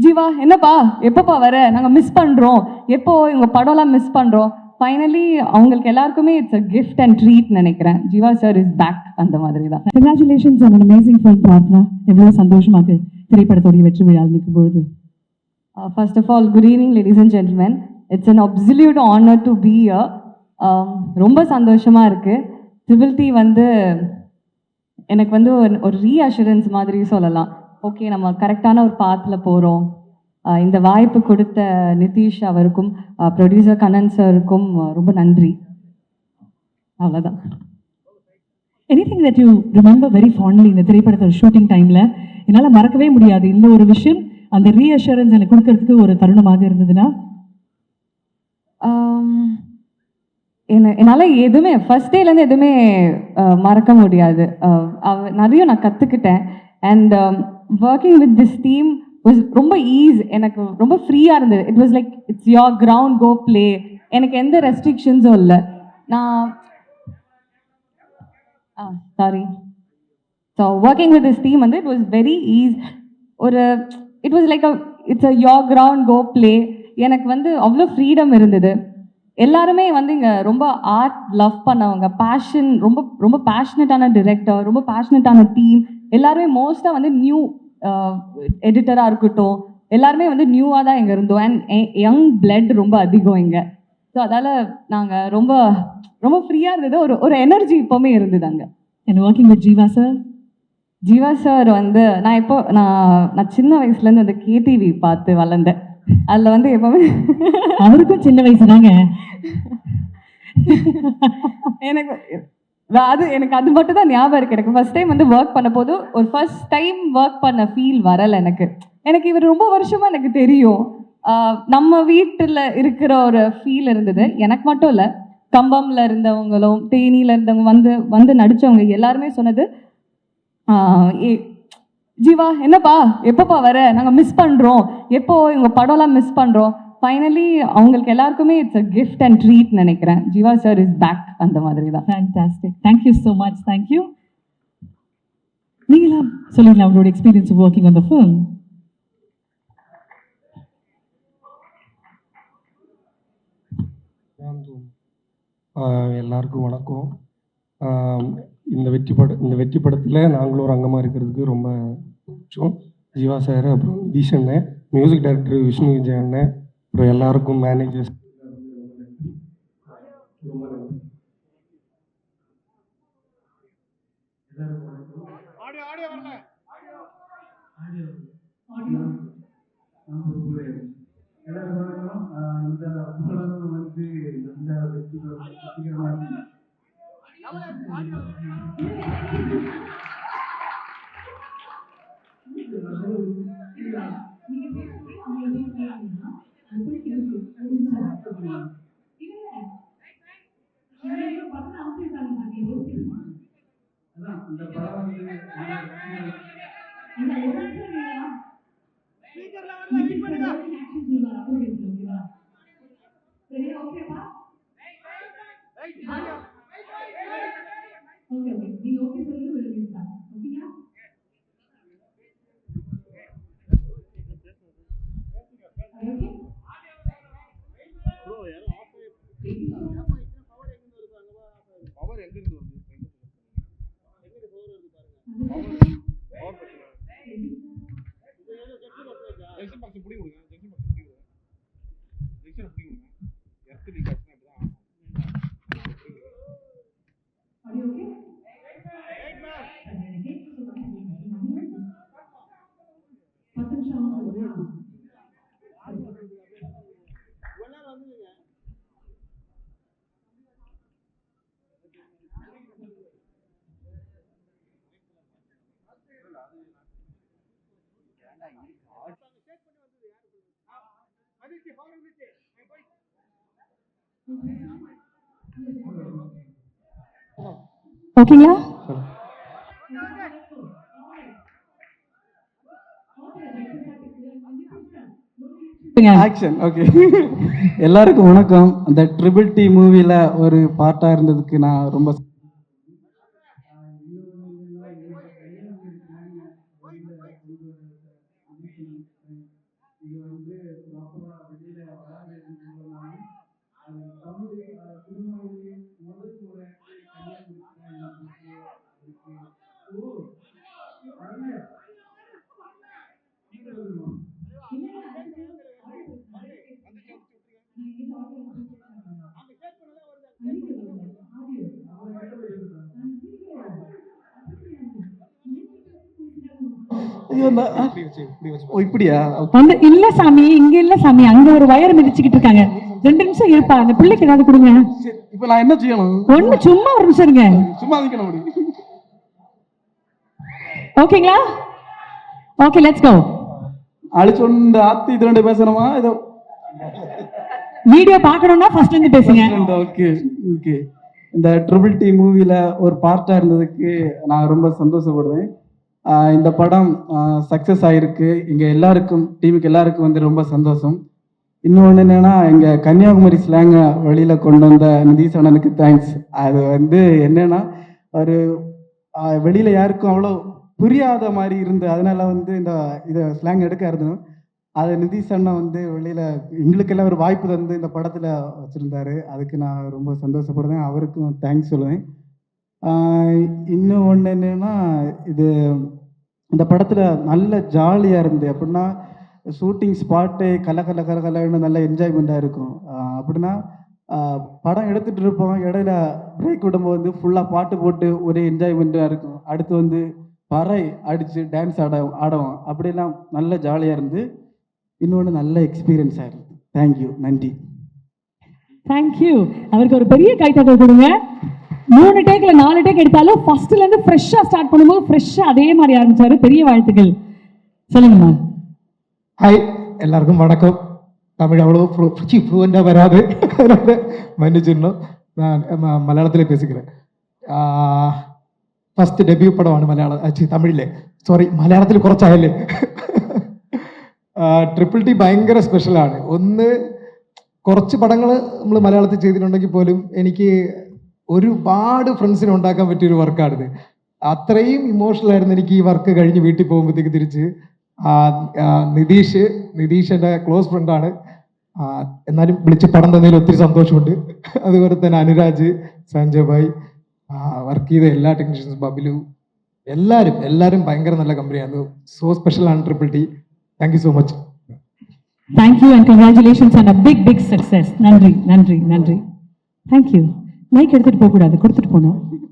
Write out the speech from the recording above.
ஜீவா என்னப்பா? எப்பப்பா வர? நாங்கள் மிஸ் பண்ணுறோம் எப்போ உங்கள் படம்லாம் மிஸ் பண்ணுறோம் ஃபைனலி அவங்களுக்கு எல்லாருக்குமே it's a gift and treat நினைக்கிறேன். ஜீவா சார் இஸ் பேக் அந்த மாதிரி தான் கங்க்ராச்சுலேஷன்ஸ் ஆன் அமேசிங் ஃபில்ம் பார்ட்னா எவ்வளோ சந்தோஷமா இருக்கு திரைப்படத்தோடைய வெற்றி விழா நிற்கும் பொழுது of all, good evening, ladies and gentlemen. It's an absolute honor to be here. Um, ரொம்ப சந்தோஷமா இருக்கு. ட்ரிபிள் டி வந்து எனக்கு வந்து ஒரு- ஒரு ரீஅஷூரன்ஸ் மாதிரி சொல்லலாம். ஓகே நம்ம கரெக்டான ஒரு பாத்தில் போகிறோம் இந்த வாய்ப்பு கொடுத்த நிதிஷ் அவருக்கும் ப்ரொடியூசர் கண்ணன் சாருக்கும் ரொம்ப நன்றி. அவ்வளோதான் anything that you remember very fondly இந்த திரைப்படத்தோட ஷூட்டிங் டைமில் என்னால் மறக்கவே முடியாது. இந்த ஒரு விஷயம் அந்த ரீஅஷூரன்ஸ் எனக்கு கொடுக்கறதுக்கு ஒரு தருணமாக இருந்ததுன்னா? என்ன என்னால் எதுவுமே ஃபர்ஸ்ட் டேலேருந்து எதுவுமே மறக்க முடியாது. நிறைய நான் கற்றுக்கிட்டேன் and working with this team was ரொம்ப ஈஸ் எனக்கு ரொம்ப ஃப்ரீயாக இருந்தது. It was like it's your ground go play எனக்கு எந்த ரெஸ்ட்ரிக்ஷன்ஸும் இல்லை. நான் ஆ sorry so working with this team வந்து இட் வாஸ் வெரி ஈஸ் ஒரு it was like a it's a your ground go play எனக்கு வந்து அவ்வளோ ஃப்ரீடம் இருந்தது. எல்லாருமே வந்து இங்கே ரொம்ப ஆர்ட் லவ் பண்ணவங்க. பேஷன் ரொம்ப ரொம்ப பேஷனட்டான டிரெக்டர் ரொம்ப பேஷனட்டான டீம் எல்லாருமே மோஸ்ட்டாக வந்து நியூ எடிட்டராக இருக்கட்டும் எல்லாருமே வந்து நியூவாக தான் இங்கே இருந்தோம். அண்ட் யங் பிளட் ரொம்ப அதிகம் இங்கே. ஸோ அதால் நாங்கள் ரொம்ப ரொம்ப ஃப்ரீயாக இருந்தது. ஒரு ஒரு எனர்ஜி இப்போவுமே இருந்தது அங்கே. And working with Jeeva sir Jeeva sir வந்து நான் இப்போ நான் நான் சின்ன வயசுலேருந்து அந்த கேடிவி பார்த்து வளர்ந்தேன். அதில் வந்து எப்போவுமே அவருக்கும் சின்ன வயசு தாங்க எனக்கு அது எனக்கு அது மட்டும் தான் ஞாபகம் இருக்கு. எனக்கு ஃபர்ஸ்ட் டைம் வந்து ஒர்க் பண்ண போது ஒரு ஃபர்ஸ்ட் டைம் ஒர்க் பண்ண ஃபீல் வரல எனக்கு. எனக்கு இவர் ரொம்ப வருஷமா எனக்கு தெரியும். நம்ம வீட்டில் இருக்கிற ஒரு ஃபீல் இருந்தது. எனக்கு மட்டும் இல்லை கம்பம்ல இருந்தவங்களும் தேனியில இருந்தவங்க வந்து வந்து நடிச்சவங்க எல்லாருமே சொன்னது ஏ- ஜீவா என்னப்பா எப்பப்பா வர? நாங்கள் மிஸ் பண்ணுறோம் எப்போ இவங்க படம்லாம் மிஸ் பண்ணுறோம் ஃபைனலி அவங்களுக்கு எல்லாருக்குமே it's a gift and treat நினைக்கிறேன். ஜீவா சார் இஸ் பேக் அந்த மாதிரி தான் fantastic thank you so much thank you நீங்களாம் சொல்லுங்களா உங்களோட experience working on the film எல்லாருக்கும் வணக்கம். இந்த வெற்றி பட இந்த வெற்றி படத்தில் நாங்களும் ஒரு அங்கமாக இருக்கிறதுக்கு ரொம்ப பிடிச்சோம். ஜீவா சார் அப்புறம் நிதிஷ் அண்ணன் மியூசிக் டைரக்டர் விஷ்ணு விஜய் அண்ணன் அப்புறம் எல்லாருக்கும் மேனேஜர்ஸ் எல்லாருக்கும் ஆஹ் இந்த உலகம் வந்து இந்த அதான் இந்த படம் வந்து ஜங்ஷன் பாக்ஸ் புடி கொடுங்க ஜங்ஷன் பாக்ஸ் புடி கொடுங்க ஜங்ஷன் புடி கொடுங்க எர்த் லீக் ஆச்சுன்னா இப்படி தான் ஓகேங்களா? ஆக்ஷன் ஓகே எல்லாருக்கும் வணக்கம். அந்த ட்ரிபிள் டி மூவியில் ஒரு பார்ட்டாக இருந்ததுக்கு நான் ரொம்ப இப்படியா? இல்ல சாமி இங்க இல்ல சாமி அங்க ஒரு வயர் மிதிச்சுக்கிட்டு இருக்காங்க. ரெண்டு நிமிஷம் இருப்பா அந்த பிள்ளைக்கு ஏதாவது கொடுங்க. சரி, இப்போ நான் என்ன செய்யணும்? ஒண்ணு சும்மா ஒரு நிமிஷம் இருங்க. சும்மா ஓகேங்களா? ஓகே லெட்ஸ் கோ அழிச்சு இந்த ஆத்தி இது ரெண்டு பேசணுமா? ஏதோ வீடியோ பார்க்கணும்னா ஃபர்ஸ்ட் இருந்து பேசுங்க. ஓகே ஓகே இந்த ட்ரிபிள் டி மூவியில் ஒரு பார்ட்டாக இருந்ததுக்கு நான் ரொம்ப சந்தோஷப்படுறேன். இந்த படம் சக்ஸஸ் ஆகிருக்கு இங்கே எல்லாருக்கும் டீமுக்கு எல்லாருக்கும் வந்து ரொம்ப சந்தோஷம். இன்னொன்று என்னென்னா எங்கள் கன்னியாகுமரி ஸ்லாங்கை வெளியில் கொண்டு வந்த நிதிஷ் அண்ணனுக்கு தேங்க்ஸ் அது வந்து என்னென்னா ஒரு வெளியில் யாருக்கும் அவ்வளோ புரியாத மாதிரி இருந்து அதனால வந்து இந்த இதை ஸ்லாங் எடுக்க இருந்தோம். அதை நிதிஷ் அண்ணன் வந்து வெளியில் எங்களுக்கெல்லாம் ஒரு வாய்ப்பு தந்து இந்த படத்தில் வச்சுருந்தாரு. அதுக்கு நான் ரொம்ப சந்தோஷப்படுறேன். அவருக்கும் தேங்க்ஸ் சொல்லுவேன். இன்னும் ஒன்று என்னென்னா இது இந்த படத்தில் நல்ல ஜாலியாக இருந்து அப்படின்னா ஷூட்டிங் ஸ்பாட்டு கல கல கல கலன்னு நல்ல என்ஜாய்மெண்ட்டாக இருக்கும். அப்படின்னா படம் எடுத்துகிட்டு இருப்போம். இடையில பிரேக் விடும்போது வந்து ஃபுல்லாக பாட்டு போட்டு ஒரே என்ஜாய்மெண்ட்டாக இருக்கும். அடுத்து வந்து பறை அடித்து டான்ஸ் ஆட ஆடவும். அப்படிலாம் நல்ல ஜாலியாக இருந்து இன்னொன்று நல்ல எக்ஸ்பீரியன்ஸாக இருந்து தேங்க்யூ நன்றி. தேங்க்யூ அவருக்கு ஒரு பெரிய கைத்தட்டல் கொடுங்க. மூணு டேக்ல நாலு டேக் எடுத்தாலும் ஃபர்ஸ்ட்ல இருந்து ஃப்ரெஷ்ஷா ஸ்டார்ட் பண்ணும்போது ஃப்ரெஷ்ஷா அதே மாதிரி ஆரம்பிச்சாரு பெரிய வாழ்த்துக்கள் சொல்லுங்கம்மா ஹாய் எல்லாருக்கும் வணக்கம் தமிழ் அவ்வளோ ஃப்ளூ ஃப்ளூவெண்ட்டாக வராது அதனால மன்னிச்சிடணும் நான் ம- மலையாளத்திலே பேசிக்கிறேன் ഫസ്റ്റ് ഡെബ്യൂ പടമാണ് മലയാളം ആച്ചി തമിഴിലെ സോറി മലയാളത്തിൽ കുറച്ചായല്ലേ ട്രിപ്പിൾ ടി ഭയങ്കര സ്പെഷ്യലാണ് ഒന്ന് കുറച്ച് പടങ്ങൾ നമ്മൾ മലയാളത്തിൽ ചെയ്തിട്ടുണ്ടെങ്കിൽ പോലും എനിക്ക് ഒരുപാട് ഫ്രണ്ട്സിനെ ഉണ്ടാക്കാൻ പറ്റിയ ഒരു വർക്കാണിത് അത്രയും ഇമോഷണൽ ആയിരുന്നു എനിക്ക് ഈ വർക്ക് കഴിഞ്ഞ് വീട്ടിൽ പോകുമ്പോഴത്തേക്ക് തിരിച്ച്. നിതീഷ് നിതീഷ് എന്റെ ക്ലോസ് ഫ്രണ്ടാണ് എന്നാലും വിളിച്ച് പടം തന്നതിൽ ഒത്തിരി സന്തോഷമുണ്ട്. അതുപോലെ തന്നെ അനുരാജ് സഞ്ജയ് ഭായ് വർക്ക് ചെയ്ത എല്ലാ ടെക്നീഷ്യൻസും ബബിലു എല്ലാവരും എല്ലാവരും ഭയങ്കര നല്ല കമ്പനിയാണ് സോ സ്പെഷ്യൽ ആണ് triple T thank you so much thank you and congratulations and a big big success നന്ദി നന്ദി നന്ദി. താങ്ക് യു மைக் எடுத்துட்டு போக கூடாது கொடுத்துட்டு போகணும்.